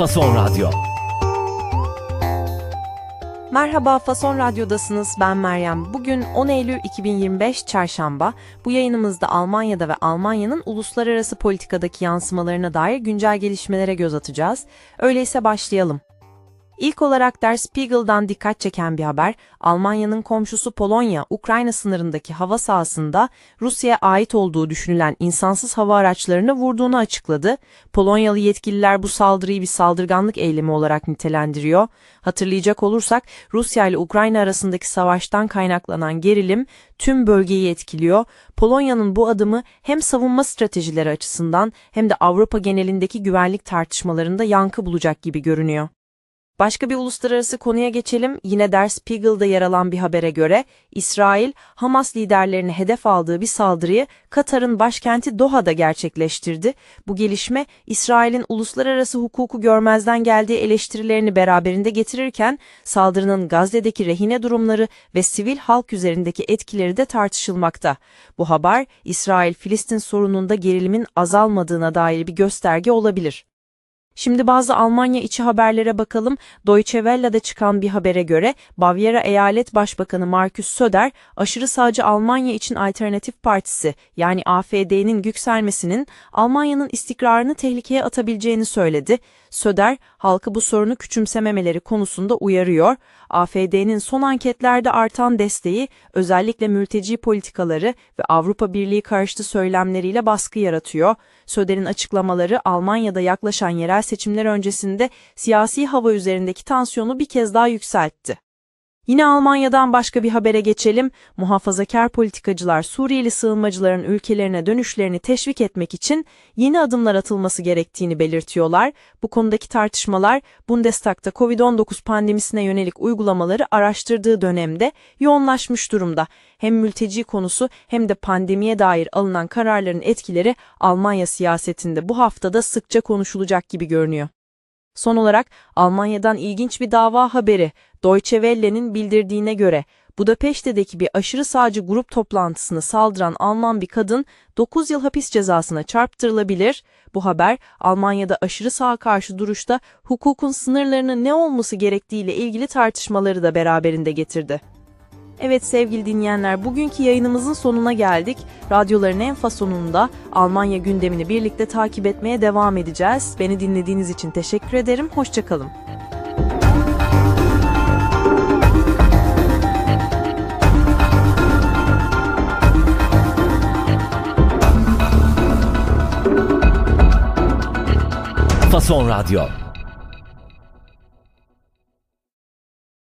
Fason Radyo. Merhaba Fason Radyo'dasınız. Ben Meryem. Bugün 10 Eylül 2025 Çarşamba. Bu yayınımızda Almanya'da ve Almanya'nın uluslararası politikadaki yansımalarına dair güncel gelişmelere göz atacağız. Öyleyse başlayalım. İlk olarak Der Spiegel'dan dikkat çeken bir haber, Almanya'nın komşusu Polonya, Ukrayna sınırındaki hava sahasında Rusya'ya ait olduğu düşünülen insansız hava araçlarını vurduğunu açıkladı. Polonyalı yetkililer bu saldırıyı bir saldırganlık eylemi olarak nitelendiriyor. Hatırlayacak olursak Rusya ile Ukrayna arasındaki savaştan kaynaklanan gerilim tüm bölgeyi etkiliyor. Polonya'nın bu adımı hem savunma stratejileri açısından hem de Avrupa genelindeki güvenlik tartışmalarında yankı bulacak gibi görünüyor. Başka bir uluslararası konuya geçelim. Yine Der Spiegel'da yer alan bir habere göre İsrail, Hamas liderlerini hedef aldığı bir saldırıyı Katar'ın başkenti Doha'da gerçekleştirdi. Bu gelişme İsrail'in uluslararası hukuku görmezden geldiği eleştirilerini beraberinde getirirken saldırının Gazze'deki rehine durumları ve sivil halk üzerindeki etkileri de tartışılmakta. Bu haber İsrail-Filistin sorununda gerilimin azalmadığına dair bir gösterge olabilir. Şimdi bazı Almanya içi haberlere bakalım. Deutsche Welle'de çıkan bir habere göre Bavyera Eyalet Başbakanı Markus Söder, aşırı sağcı Almanya için Alternatif Partisi yani AFD'nin yükselmesinin Almanya'nın istikrarını tehlikeye atabileceğini söyledi. Söder, halkı bu sorunu küçümsememeleri konusunda uyarıyor. AFD'nin son anketlerde artan desteği özellikle mülteci politikaları ve Avrupa Birliği karşıtı söylemleriyle baskı yaratıyor. Söder'in açıklamaları Almanya'da yaklaşan yerel seçimler öncesinde siyasi hava üzerindeki tansiyonu bir kez daha yükseltti. Yine Almanya'dan başka bir habere geçelim. Muhafazakar politikacılar Suriyeli sığınmacıların ülkelerine dönüşlerini teşvik etmek için yeni adımlar atılması gerektiğini belirtiyorlar. Bu konudaki tartışmalar Bundestag'da COVID-19 pandemisine yönelik uygulamaları araştırdığı dönemde yoğunlaşmış durumda. Hem mülteci konusu hem de pandemiye dair alınan kararların etkileri Almanya siyasetinde bu haftada sıkça konuşulacak gibi görünüyor. Son olarak Almanya'dan ilginç bir dava haberi. Deutsche Welle'nin bildirdiğine göre Budapeşte'deki bir aşırı sağcı grup toplantısını saldıran Alman bir kadın 9 yıl hapis cezasına çarptırılabilir. Bu haber Almanya'da aşırı sağa karşı duruşta hukukun sınırlarının ne olması gerektiğiyle ilgili tartışmaları da beraberinde getirdi. Evet sevgili dinleyenler bugünkü yayınımızın sonuna geldik. Radyoların en fasonunda Almanya gündemini birlikte takip etmeye devam edeceğiz. Beni dinlediğiniz için teşekkür ederim. Hoşçakalın. Fason Radyo.